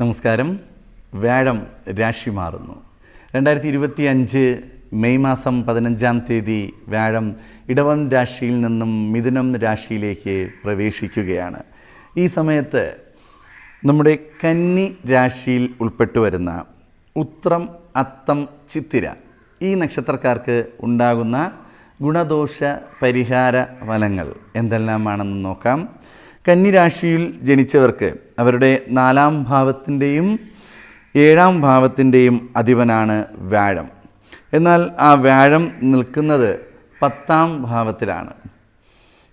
നമസ്കാരം. വ്യാഴം രാശി മാറുന്നു. രണ്ടായിരത്തി ഇരുപത്തി അഞ്ച് മെയ് മാസം പതിനഞ്ചാം തീയതി വ്യാഴം ഇടവൻ രാശിയിൽ നിന്നും മിഥുനം രാശിയിലേക്ക് പ്രവേശിക്കുകയാണ്. ഈ സമയത്ത് നമ്മുടെ കന്നി രാശിയിൽ ഉൾപ്പെട്ടു വരുന്ന ഉത്രം അത്തം ചിത്തിര ഈ നക്ഷത്രക്കാർക്ക് ഉണ്ടാകുന്ന ഗുണദോഷ പരിഹാര ഫലങ്ങൾ എന്തെല്ലാമാണെന്ന് നോക്കാം. കന്നിരാശിയിൽ ജനിച്ചവർക്ക് അവരുടെ നാലാം ഭാവത്തിന്റെയും ഏഴാം ഭാവത്തിന്റെയും അധിപനാണ് വ്യാഴം. എന്നാൽ ആ വ്യാഴം നിൽക്കുന്നത് പത്താം ഭാവത്തിലാണ്.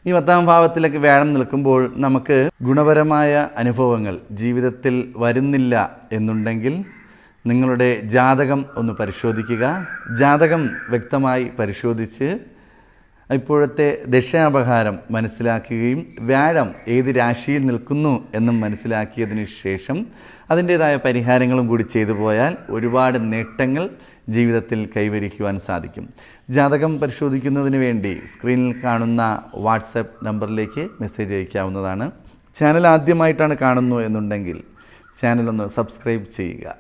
ഈ പത്താം ഭാവത്തിലേക്ക് വ്യാഴം നിൽക്കുമ്പോൾ നമുക്ക് ഗുണപരമായ അനുഭവങ്ങൾ ജീവിതത്തിൽ വരുന്നില്ല എന്നുണ്ടെങ്കിൽ നിങ്ങളുടെ ജാതകം ഒന്ന് പരിശോധിക്കുക. ജാതകം വ്യക്തമായി പരിശോധിച്ച് ഇപ്പോഴത്തെ ദശാപഹാരം മനസ്സിലാക്കുകയും വ്യാഴം ഏത് രാശിയിൽ നിൽക്കുന്നു എന്നും മനസ്സിലാക്കിയതിന് ശേഷം അതിന്റേതായ പരിഹാരങ്ങളും കൂടി ചെയ്തു പോയാൽ ഒരുപാട് നേട്ടങ്ങൾ ജീവിതത്തിൽ കൈവരിക്കുവാൻ സാധിക്കും. ജാതകം പരിശോധിക്കുന്നതിന് വേണ്ടി സ്ക്രീനിൽ കാണുന്ന വാട്സപ്പ് നമ്പറിലേക്ക് മെസ്സേജ് അയക്കാവുന്നതാണ്. ചാനൽ ആദ്യമായിട്ടാണ് കാണുന്നു എന്നുണ്ടെങ്കിൽ ചാനലൊന്ന് സബ്സ്ക്രൈബ് ചെയ്യുക.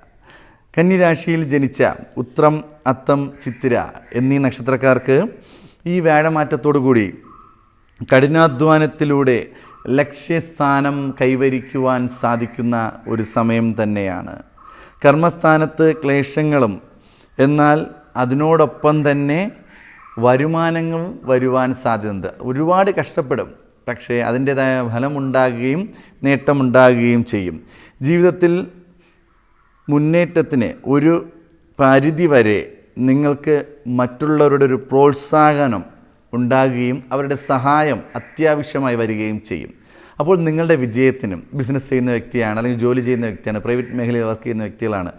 കന്നിരാശിയിൽ ജനിച്ച ഉത്രം അത്തം ചിത്തിര എന്നീ നക്ഷത്രക്കാർക്ക് ഈ വ്യാഴമാറ്റത്തോടു കൂടി കഠിനാധ്വാനത്തിലൂടെ ലക്ഷ്യസ്ഥാനം കൈവരിക്കുവാൻ സാധിക്കുന്ന ഒരു സമയം തന്നെയാണ്. കർമ്മസ്ഥാനത്ത് ക്ലേശങ്ങളും എന്നാൽ അതിനോടൊപ്പം തന്നെ വരുമാനങ്ങൾ വരുവാൻ സാധ്യതയുണ്ട്. ഒരുപാട് കഷ്ടപ്പെടും പക്ഷേ അതിന്റേതായ ഫലമുണ്ടാകുകയും നേട്ടമുണ്ടാകുകയും ചെയ്യും. ജീവിതത്തിൽ മുന്നേറ്റത്തിന് ഒരു പരിധി വരെ നിങ്ങൾക്ക് മറ്റുള്ളവരുടെ ഒരു പ്രോത്സാഹനം ഉണ്ടാകുകയും അവരുടെ സഹായം അത്യാവശ്യമായി വരികയും ചെയ്യും. അപ്പോൾ നിങ്ങളുടെ വിജയത്തിനും ബിസിനസ് ചെയ്യുന്ന വ്യക്തിയാണ് അല്ലെങ്കിൽ ജോലി ചെയ്യുന്ന വ്യക്തിയാണ് പ്രൈവറ്റ് മേഖലയിൽ വർക്ക് ചെയ്യുന്ന വ്യക്തികളാണ്.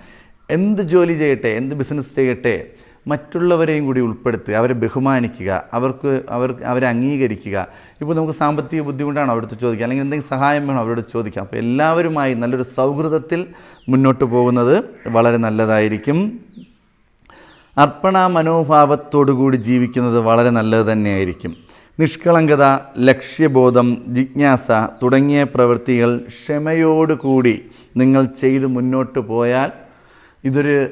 എന്ത് ജോലി ചെയ്യട്ടെ എന്ത് ബിസിനസ് ചെയ്യട്ടെ മറ്റുള്ളവരെയും കൂടി ഉൾപ്പെടുത്തുക അവരെ ബഹുമാനിക്കുക അവർക്ക് അവർ അവരെ അംഗീകരിക്കുക. ഇപ്പോൾ നമുക്ക് സാമ്പത്തിക ബുദ്ധിമുട്ടാണ് അവിടുത്തെ ചോദിക്കുക? അല്ലെങ്കിൽ എന്തെങ്കിലും സഹായം വേണം അവരോട് ചോദിക്കുക അപ്പോൾ എല്ലാവരുമായി നല്ലൊരു സൗഹൃദത്തിൽ മുന്നോട്ട് പോകുന്നത് വളരെ നല്ലതായിരിക്കും. അർപ്പണ മനോഭാവത്തോടുകൂടി ജീവിക്കുന്നത് വളരെ നല്ലത് തന്നെയായിരിക്കും. നിഷ്കളങ്കത ലക്ഷ്യബോധം ജിജ്ഞാസ തുടങ്ങിയ പ്രവൃത്തികൾ ക്ഷമയോടുകൂടി നിങ്ങൾ ചെയ്ത് മുന്നോട്ട് പോയാൽ ഇതൊരു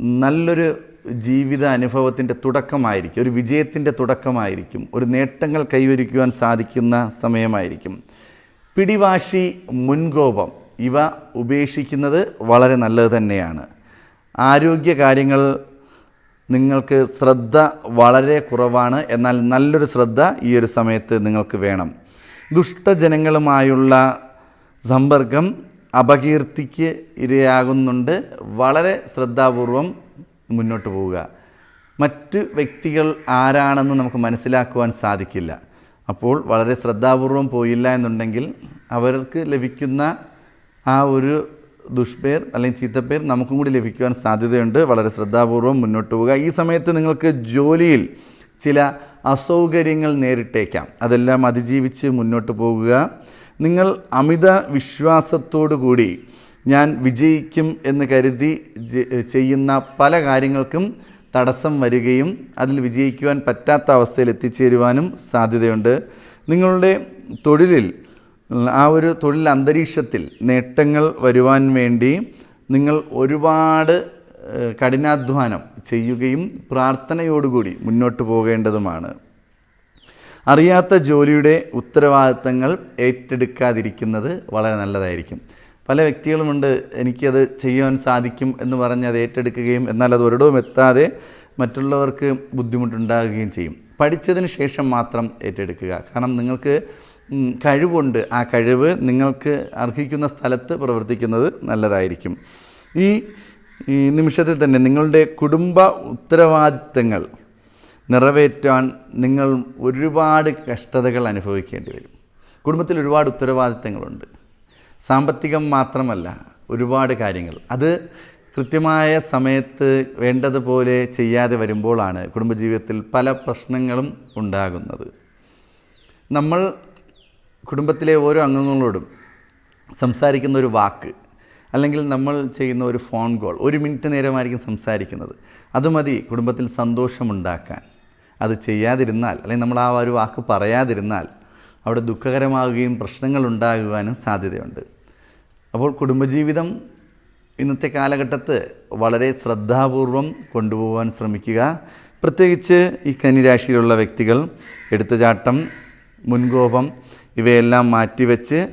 നല്ലൊരു ജീവിത അനുഭവത്തിന്റെ തുടക്കമായിരിക്കും. ഒരു വിജയത്തിന്റെ തുടക്കമായിരിക്കും. ഒരു നേട്ടങ്ങൾ കൈവരിക്കുവാൻ സാധിക്കുന്ന സമയമായിരിക്കും. പിടിവാശി മുൻകോപം ഇവ ഉപേക്ഷിക്കുന്നത് വളരെ നല്ലത് തന്നെയാണ്. ആരോഗ്യ കാര്യങ്ങൾ നിങ്ങൾക്ക് ശ്രദ്ധ വളരെ കുറവാണ്. എന്നാൽ നല്ലൊരു ശ്രദ്ധ ഈ ഒരു സമയത്ത് നിങ്ങൾക്ക് വേണം. ദുഷ്ടജനങ്ങളുമായുള്ള സമ്പർക്കം അപകീർത്തിക്ക് ഇരയാകുന്നുണ്ട്. വളരെ ശ്രദ്ധാപൂർവം മുന്നോട്ട് പോവുക. മറ്റ് വ്യക്തികൾ ആരാണെന്ന് നമുക്ക് മനസ്സിലാക്കുവാൻ സാധിക്കില്ല. അപ്പോൾ വളരെ ശ്രദ്ധാപൂർവം പോയില്ല എന്നുണ്ടെങ്കിൽ അവർക്ക് ലഭിക്കുന്ന ആ ഒരു ദുഷ്പേർ അല്ലെങ്കിൽ ചീത്തപ്പേർ നമുക്കും കൂടി ലഭിക്കുവാൻ സാധ്യതയുണ്ട്. വളരെ ശ്രദ്ധാപൂർവം മുന്നോട്ട് പോവുക. ഈ സമയത്ത് നിങ്ങൾക്ക് ജോലിയിൽ ചില അസൗകര്യങ്ങൾ നേരിട്ടേക്കാം. അതെല്ലാം അതിജീവിച്ച് മുന്നോട്ട് പോകുക. നിങ്ങൾ അമിത വിശ്വാസത്തോടു കൂടി ഞാൻ വിജയിക്കും എന്ന് കരുതി ചെയ്യുന്ന പല കാര്യങ്ങൾക്കും തടസ്സം വരികയും അതിൽ വിജയിക്കുവാൻ പറ്റാത്ത അവസ്ഥയിൽ എത്തിച്ചേരുവാനും സാധ്യതയുണ്ട്. നിങ്ങളുടെ തൊഴിലിൽ ആ ഒരു തൊഴിൽ അന്തരീക്ഷത്തിൽ നേട്ടങ്ങൾ വരുവാൻ വേണ്ടി നിങ്ങൾ ഒരുപാട് കഠിനാധ്വാനം ചെയ്യുകയും പ്രാർത്ഥനയോടുകൂടി മുന്നോട്ട് പോകേണ്ടതുമാണ്. അറിയാത്ത ജോലിയുടെ ഉത്തരവാദിത്തങ്ങൾ ഏറ്റെടുക്കാതിരിക്കുന്നത് വളരെ നല്ലതായിരിക്കും. പല വ്യക്തികളുമുണ്ട് എനിക്കത് ചെയ്യാൻ സാധിക്കും എന്ന് പറഞ്ഞ് അത് ഏറ്റെടുക്കുകയും എന്നാൽ അത് ഒരിടവും എത്താതെ മറ്റുള്ളവർക്ക് ബുദ്ധിമുട്ടുണ്ടാകുകയും ചെയ്യും. പഠിച്ചതിന് ശേഷം മാത്രം ഏറ്റെടുക്കുക. കാരണം നിങ്ങൾക്ക് കഴിവുണ്ട്. ആ കഴിവ് നിങ്ങൾക്ക് അർഹിക്കുന്ന സ്ഥലത്ത് പ്രവർത്തിക്കുന്നത് നല്ലതായിരിക്കും. ഈ ഈ നിമിഷത്തിൽ തന്നെ നിങ്ങളുടെ കുടുംബ ഉത്തരവാദിത്തങ്ങൾ നിറവേറ്റാൻ നിങ്ങൾ ഒരുപാട് കഷ്ടതകൾ അനുഭവിക്കേണ്ടി വരും. കുടുംബത്തിൽ ഒരുപാട് ഉത്തരവാദിത്തങ്ങളുണ്ട്. സാമ്പത്തികം മാത്രമല്ല ഒരുപാട് കാര്യങ്ങൾ. അത് കൃത്യമായ സമയത്ത് വേണ്ടതുപോലെ ചെയ്യാതെ വരുമ്പോഴാണ് കുടുംബജീവിതത്തിൽ പല പ്രശ്നങ്ങളും ഉണ്ടാകുന്നത്. നമ്മൾ കുടുംബത്തിലെ ഓരോ അംഗങ്ങളോടും സംസാരിക്കുന്ന ഒരു വാക്ക് അല്ലെങ്കിൽ നമ്മൾ ചെയ്യുന്ന ഒരു ഫോൺ കോൾ ഒരു മിനിറ്റ് നേരമായിരിക്കും സംസാരിക്കുന്നത്. അത് മതി കുടുംബത്തിൽ സന്തോഷമുണ്ടാക്കാൻ. അത് ചെയ്യാതിരുന്നാൽ അല്ലെങ്കിൽ നമ്മൾ ആ ഒരു വാക്ക് പറയാതിരുന്നാൽ അവിടെ ദുഃഖകരമാവുകയും പ്രശ്നങ്ങൾ ഉണ്ടാകുവാനും സാധ്യതയുണ്ട്. അപ്പോൾ കുടുംബജീവിതം ഇന്നത്തെ കാലഘട്ടത്ത് വളരെ ശ്രദ്ധാപൂർവം കൊണ്ടുപോകാൻ ശ്രമിക്കുക. പ്രത്യേകിച്ച് ഈ കന്നിരാശിയിലുള്ള വ്യക്തികൾ എടുത്തുചാട്ടം മുൻകോപം ഇവയെല്ലാം മാറ്റിവെച്ച്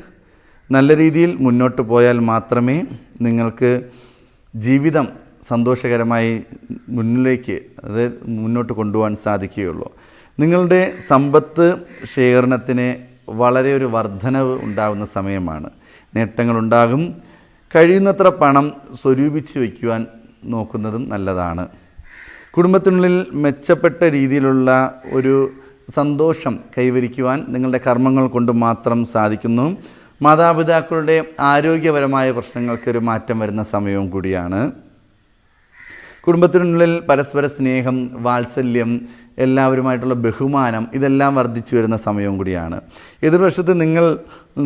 നല്ല രീതിയിൽ മുന്നോട്ട് പോയാൽ മാത്രമേ നിങ്ങൾക്ക് ജീവിതം സന്തോഷകരമായി മുന്നിലേക്ക് അത് മുന്നോട്ട് കൊണ്ടുപോകാൻ സാധിക്കുകയുള്ളൂ. നിങ്ങളുടെ സമ്പത്ത് ശേഖരണത്തിന് വളരെ ഒരു വർധനവ് ഉണ്ടാകുന്ന സമയമാണ്. നേട്ടങ്ങളുണ്ടാകും. കഴിയുന്നത്ര പണം സ്വരൂപിച്ച് വയ്ക്കുവാൻ നോക്കുന്നതും നല്ലതാണ്. കുടുംബത്തിനുള്ളിൽ മെച്ചപ്പെട്ട രീതിയിലുള്ള ഒരു സന്തോഷം കൈവരിക്കുവാൻ നിങ്ങളുടെ കർമ്മങ്ങൾ കൊണ്ട് മാത്രം സാധിക്കുന്നു. മാതാപിതാക്കളുടെ ആരോഗ്യപരമായ പ്രശ്നങ്ങൾക്കൊരു മാറ്റം വരുന്ന സമയവും കൂടിയാണ്. കുടുംബത്തിനുള്ളിൽ പരസ്പര സ്നേഹം വാത്സല്യം എല്ലാവരുമായിട്ടുള്ള ബഹുമാനം ഇതെല്ലാം വർദ്ധിച്ചു വരുന്ന സമയവും കൂടിയാണ്. എതിർവശത്ത് നിങ്ങൾ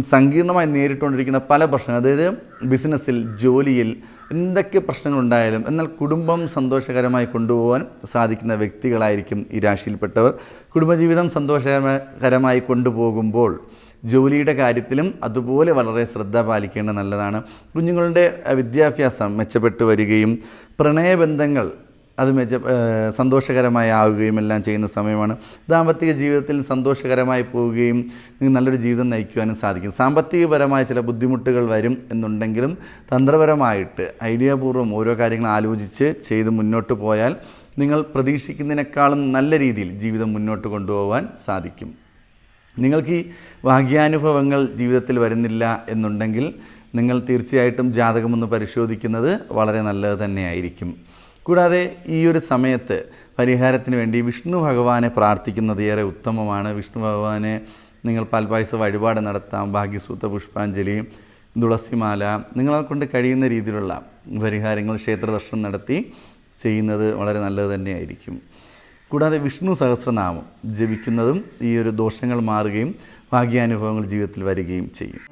സങ്കീർണമായി നേരിട്ടുകൊണ്ടിരിക്കുന്ന പല പ്രശ്നങ്ങൾ അതായത് ബിസിനസ്സിൽ ജോലിയിൽ എന്തൊക്കെ പ്രശ്നങ്ങളുണ്ടായാലും എന്നാൽ കുടുംബം സന്തോഷകരമായി കൊണ്ടുപോകാൻ സാധിക്കുന്ന വ്യക്തികളായിരിക്കും ഈ രാശിയിൽപ്പെട്ടവർ. കുടുംബജീവിതം സന്തോഷകരമായി കൊണ്ടുപോകുമ്പോൾ ജോലിയുടെ കാര്യത്തിലും അതുപോലെ വളരെ ശ്രദ്ധ പാലിക്കേണ്ടത് നല്ലതാണ്. കുഞ്ഞുങ്ങളുടെ വിദ്യാഭ്യാസം മെച്ചപ്പെട്ടു വരികയും പ്രണയബന്ധങ്ങൾ അത് മെച്ച സന്തോഷകരമായി ആവുകയും എല്ലാം ചെയ്യുന്ന സമയമാണ്. ദാമ്പത്തിക ജീവിതത്തിൽ സന്തോഷകരമായി പോവുകയും നല്ലൊരു ജീവിതം നയിക്കുവാനും സാധിക്കും. സാമ്പത്തികപരമായ ചില ബുദ്ധിമുട്ടുകൾ വരും എന്നുണ്ടെങ്കിലും തന്ത്രപരമായിട്ട് ഐഡിയാപൂർവം ഓരോ കാര്യങ്ങൾ ആലോചിച്ച് ചെയ്ത് മുന്നോട്ട് പോയാൽ നിങ്ങൾ പ്രതീക്ഷിക്കുന്നതിനേക്കാളും നല്ല രീതിയിൽ ജീവിതം മുന്നോട്ട് കൊണ്ടുപോകാൻ സാധിക്കും. നിങ്ങൾക്ക് ഈ ഭാഗ്യാനുഭവങ്ങൾ ജീവിതത്തിൽ വരുന്നില്ല എന്നുണ്ടെങ്കിൽ നിങ്ങൾ തീർച്ചയായിട്ടും ജാതകമൊന്ന് പരിശോധിക്കുന്നത് വളരെ നല്ലത് തന്നെയായിരിക്കും. കൂടാതെ ഈ ഒരു സമയത്ത് പരിഹാരത്തിന് വേണ്ടി വിഷ്ണു ഭഗവാനെ പ്രാർത്ഥിക്കുന്നത് ഏറെ ഉത്തമമാണ്. വിഷ്ണു ഭഗവാനെ നിങ്ങൾ പാൽപായസ വഴിപാട് നടത്താം ഭാഗ്യസൂത്ത പുഷ്പാഞ്ജലി തുളസിമാല നിങ്ങളെ കൊണ്ട് കഴിയുന്ന രീതിയിലുള്ള പരിഹാരങ്ങൾ ക്ഷേത്രദർശനം നടത്തി ചെയ്യുന്നത് വളരെ നല്ലത് തന്നെയായിരിക്കും. കൂടാതെ വിഷ്ണു സഹസ്രനാമം ജപിക്കുന്നതും ഈ ഒരു ദോഷങ്ങൾ മാറുകയും ഭാഗ്യാനുഭവങ്ങൾ ജീവിതത്തിൽ വരികയും ചെയ്യും.